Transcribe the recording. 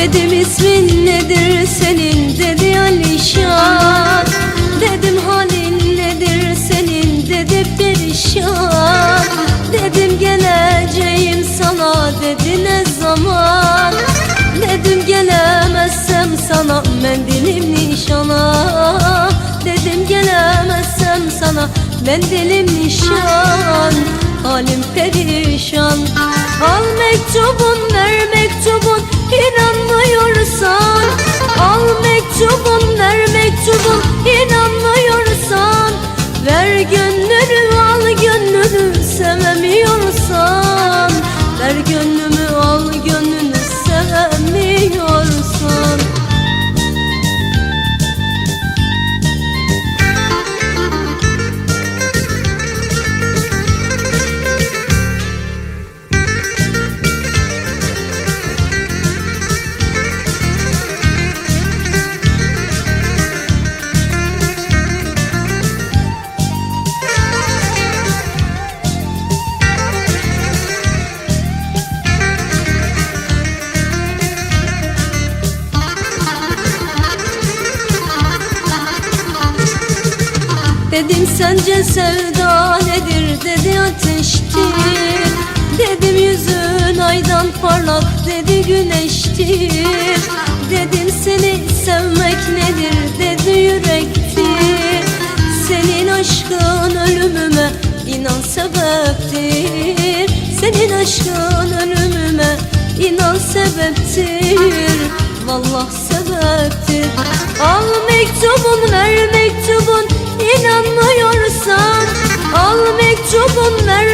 Dedim ismin nedir? Senin dedi Alişan. Dedim halin nedir? Senin dedi perişan. Dedim geleceğim sana dedi ne zaman? Dedim gelemezsem sana mendilim nişana. Dedim gelemezsem sana mendilim nişan. Halim perişan. Al mektubun Dedim sence sevda nedir? dedi ateştir Dedim yüzün aydan parlak dedi güneştir Dedim seni sevmek nedir? dedi yürektir Senin aşkın ölümüme inan sebeptir. Senin aşkın ölümüme inan sebeptir. Vallah sebeptir. Al mektubu İnanmıyorsan al mektubun ver